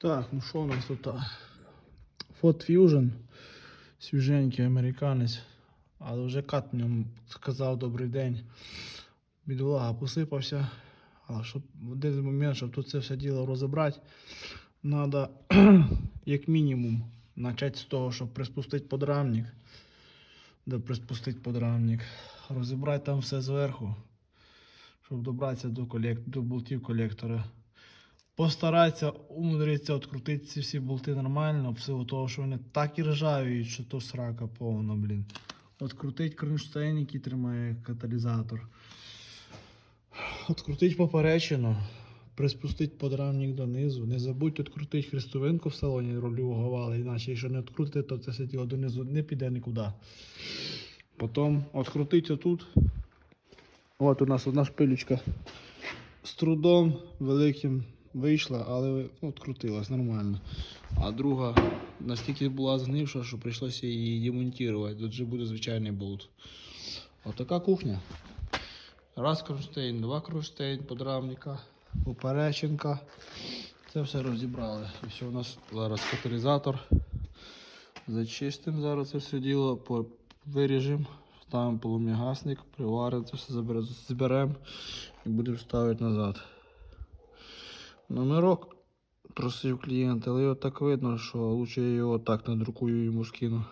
Так, ну що у нас тут? Ford Fusion, свіженький американець, але вже кат в ньому сказав добрий день. Бідолага посипався. Але щоб в один момент, щоб тут це все діло розібрати, треба як мінімум почати з того, щоб приспустити подрамник. Де приспустити подрамник. Розібрати там все зверху, щоб добратися до, колек... до болтів колектора. Постаратися умудритися відкрутити ці всі болти нормально, в силу того, що вони так і ржавіють, що то срака повна, блін. Открутить кронштейн, який тримає каталізатор. Открутить поперечину, приспустить подрамник донизу. Не забудьте відкрутити хрестовинку в салоні рульового вала, іначе якщо не відкрутите, то це все діло донизу не піде нікуди. Потім відкрутить отут. От у нас одна шпилючка з трудом великим вийшла, але ну, відкрутилась нормально. А друга настільки була згнивша, що прийшлося її демонтувати. Тут же буде звичайний болт. Отака кухня. Раз кронштейн, два кронштейн, подрамника, поперечинка. Це все розібрали. І все у нас зараз каталізатор. Зачистимо зараз це все діло, виріжемо, ставимо полум'ягасник, приваримо, це все забере- зберемо і будемо ставити назад. Номерок просив клієнт, але його так видно, що лучше я його так надрукую йому скину.